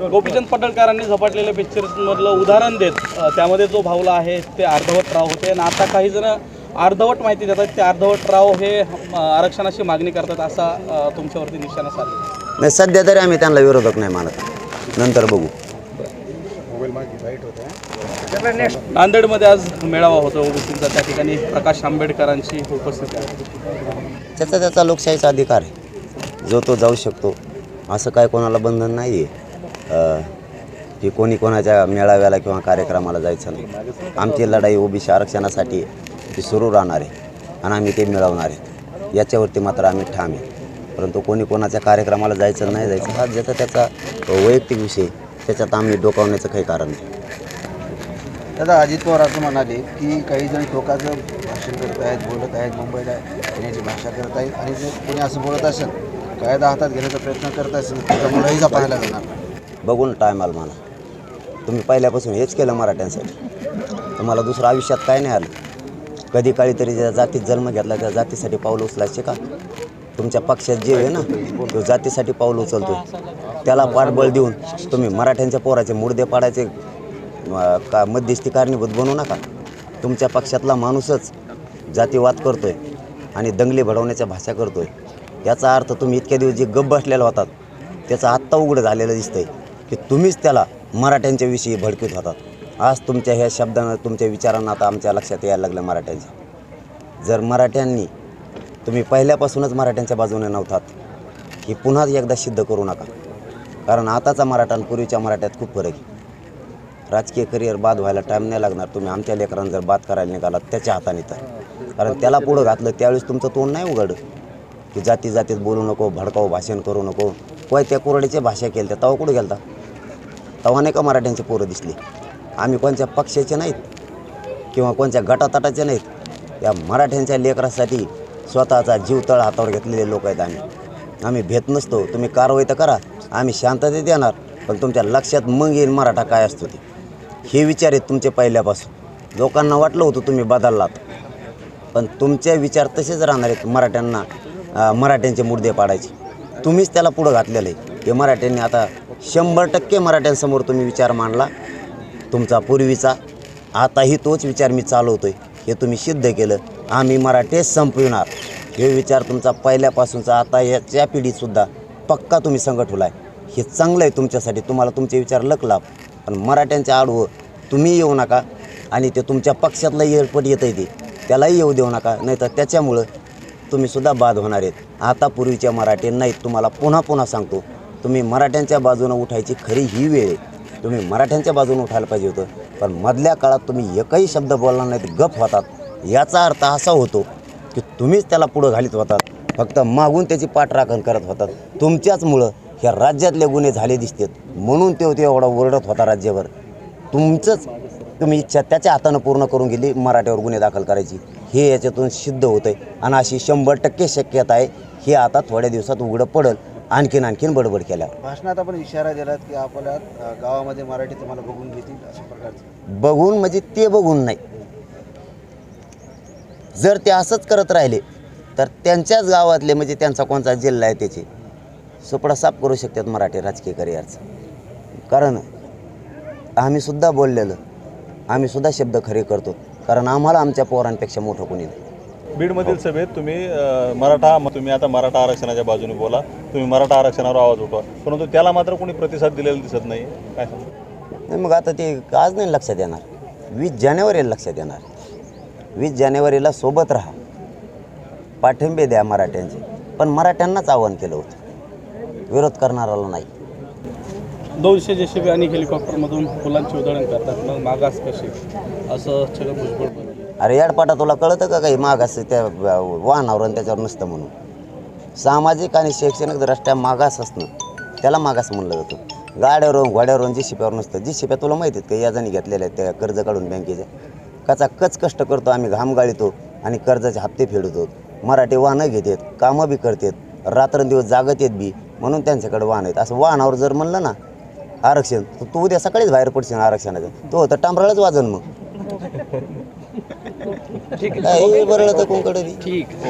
गोपीचंद पडळकरांनी झपाटलेल्या पिक्चर्समधलं उदाहरण देत त्यामध्ये जो भावला आहे ते अर्धवट राव होते. आणि आता काही जण अर्धवट माहिती देतात ते अर्धवट राव हे आरक्षणाची मागणी करतात असा तुमच्यावरती निशाणा साधला नाही सध्या तरी आम्ही त्यांना विरोधक नाही मानत. नंतर बघू. नांदेडमध्ये आज मेळावा होतो. ओबीसीचा त्या ठिकाणी प्रकाश आंबेडकरांची उपस्थिती त्याचा त्याचा लोकशाहीचा अधिकार आहे. जो तो जाऊ शकतो असं काय कोणाला बंधन नाही आहे की कोणी कोणाच्या मेळाव्याला किंवा कार्यक्रमाला जायचं नाही. आमची लढाई ओबीसी आरक्षणासाठी ती सुरू राहणार आहे आणि आम्ही ते मिळवणार आहे. याच्यावरती मात्र आम्ही ठाम आहे. परंतु कोणी कोणाच्या कार्यक्रमाला जायचं नाही जायचं हा ज्याचा त्याचा वैयक्तिक विषय त्याच्यात आम्ही डोकावण्याचं काही कारण नाही. दादा अजित पवार असं म्हणाले की काही जण टोकाचं भाषण करत आहेत बोलत आहेत मुंबईला येण्याची भाषा करत आहेत. आणि जर कोणी असं बोलत असेल कायदा हातात घेण्याचा प्रयत्न करत असेल त्याचा मुलाहीचा पाहायला जाणार बघून टाईम मला. तुम्ही पहिल्यापासून हेच केलं मराठ्यांसाठी. तुम्हाला दुसरं आयुष्यात काय नाही आलं. कधी काळी तरी ज्या जातीत जन्म घेतला त्या जातीसाठी पाऊल उचलायचे का? तुमच्या पक्षात जे आहे ना तो जातीसाठी पाऊल उचलतो त्याला पाठबळ देऊन तुम्ही मराठ्यांच्या पोराचे मुर्दे पाडायचे का मध्यस्थी कारणीभूत बनवू नका. तुमच्या पक्षातला माणूसच जातीवाद करतोय आणि दंगली भडवण्याच्या भाषा करतोय. याचा अर्थ तुम्ही इतक्या दिवस जे गप्प बसलेला होतात त्याचं आत्ता उघड झालेलं दिसतंय. की तुम्हीच त्याला मराठ्यांच्या विषयी भडकीत होतात. आज तुमच्या ह्या शब्दानं तुमच्या विचारांना आता आमच्या लक्षात यायला लागलं मराठ्यांच्या. जर मराठ्यांनी तुम्ही पहिल्यापासूनच मराठ्यांच्या बाजूने नव्हतात ही पुन्हा एकदा सिद्ध करू नका. कारण आताचा मराठा आणि पूर्वीच्या मराठ्यात खूप फरक आहे. राजकीय करिअर बाद व्हायला टाईम नाही लागणार. तुम्ही आमच्या लेकरांना जर बाद करायला निघालात त्याच्या हाताने तर. कारण त्याला पुढं घातलं त्यावेळेस तुमचं तोंड नाही उघड. की जाती जातीत बोलू नको भडकाऊ भाषण करू नको. कोय त्या कुरडीची भाषा केली तवा कुठं गेलता? तेव्हा नाही का मराठ्यांचे पोरं दिसली? आम्ही कोणत्या पक्षाचे नाहीत किंवा कोणत्या गटातटाचे नाहीत? या मराठ्यांच्या लेकरासाठी स्वतःचा जीव तळ हातावर घेतलेले लोक आहेत आम्ही. आम्ही भेट नसतो. तुम्ही कारवाई तर करा. आम्ही शांततेत येणार. पण तुमच्या लक्षात मग येईल मराठा काय असतो ते. हे विचार आहेत तुमचे पहिल्यापासून. लोकांना वाटलं होतं तुम्ही बदललात. पण तुमचे विचार तसेच राहणार आहेत मराठ्यांना मराठ्यांचे मुद्दे पाडायचे. तुम्हीच त्याला पुढं घातलेलं आहे. हे मराठ्यांनी आता शंभर टक्के मराठ्यांसमोर तुम्ही विचार मांडला. तुमचा पूर्वीचा आताही तोच विचार मी चालवतोय. हे तुम्ही सिद्ध केलं. आम्ही मराठे संपविणार. हे विचार तुमचा पहिल्यापासूनचा आता याच्या पिढीतसुद्धा पक्का तुम्ही संघट आहे हे चांगलं आहे तुमच्यासाठी. तुम्हाला तुमचे विचार लकलाप पण मराठ्यांच्या आडवं तुम्ही येऊ नका. आणि ते तुमच्या पक्षातलं येळपट येतं आहे ते. त्यालाही येऊ देऊ नका. नाहीतर त्याच्यामुळं तुम्हीसुद्धा बाद होणार आहेत. आता पूर्वीच्या मराठी नाहीत. तुम्हाला पुन्हा पुन्हा सांगतो. तुम्ही मराठ्यांच्या बाजूनं उठायची खरी ही वेळ आहे. तुम्ही मराठ्यांच्या बाजूनं उठायला पाहिजे होतं. पण मधल्या काळात तुम्ही एकही शब्द बोलणार नाहीत गप होतात. याचा अर्थ असा होतो की तुम्हीच त्याला पुढं घालीत होतात. फक्त मागून त्याची पाठराखण करत होतात. तुमच्याचमुळं ह्या राज्यातले गुन्हे झाले दिसतात. म्हणून ते होते एवढा ओरडत होता राज्यावर तुमचंच तुम्ही इच्छा त्याच्या हातानं पूर्ण करून गेली मराठ्यावर गुन्हे दाखल करायची. हे याच्यातून सिद्ध होतं आहे आणि अशी शंभर टक्के शक्यता आहे. हे आता थोड्या दिवसात उघडं पडेल. आणखीन आणखीन बडबड केल्यावर. भाषणात आपण इशारा दिलात की आपल्या अ, गावामध्ये मराठी तुम्हाला बघून घेतील अशा प्रकारचं. बघून म्हणजे ते बघून नाही. जर ते असंच करत राहिले तर त्यांच्याच गावातले म्हणजे त्यांचा कोणता जिल्हा आहे त्याचे सुपडा साफ करू शकतात मराठी राजकीय करिअरचं. कारण आम्ही सुद्धा बोललेलं आम्ही सुद्धा शब्द खरे करतो कारण आम्हाला आमच्या पोरांपेक्षा मोठं कोणी नाही. बीडमधील सभेत तुम्ही मराठा तुम्ही आता मराठा आरक्षणाच्या बाजूने बोला. तुम्ही मराठा आरक्षणावर आवाज उठवा. परंतु त्याला मात्र कोणी प्रतिसाद दिलेला दिसत नाही. काय नाही मग आता ते आज नाही लक्षात येणार. वीस जानेवारीला लक्षात येणार. वीस जानेवारीला सोबत राहा. पाठिंबे द्या मराठ्यांचे. पण मराठ्यांनाच आवाहन केलं होतं. विरोध करणाराला नाही. दोनशे जेसीबी आणि हेलिकॉप्टरमधून फुलांची उधळण करतात. मग मागास कशी? असं छगन भुजबळ. अरे याडपाटा तुला कळतं का काही? मागास त्या वाहनावर आणि त्याच्यावर नसतं म्हणून. सामाजिक आणि शैक्षणिक दृष्ट्या मागास असणं त्याला मागास म्हणलं जातं. गाड्यावरून घोड्यावरून जी शिप्यावर नसतं. जी शिप्या तुला माहिती आहेत का? याजाने घेतलेल्या आहेत त्या कर्ज काढून बँकेच्या. कचा कच कष्ट करतो आम्ही घाम गाळीतो आणि कर्जाचे हप्ते फेडतो. मराठी वाहनं घेतात कामं बी करतात रात्रंदिवस जागत येत बी म्हणून त्यांच्याकडे वाहन आहेत. असं वाहनावर जर म्हणलं ना आरक्षण तर तू उद्या सकाळीच बाहेर पडशील आरक्षणाचं. तो होतं टांबराळच वाजन मग. काय बरं तर कोणकडे ठीक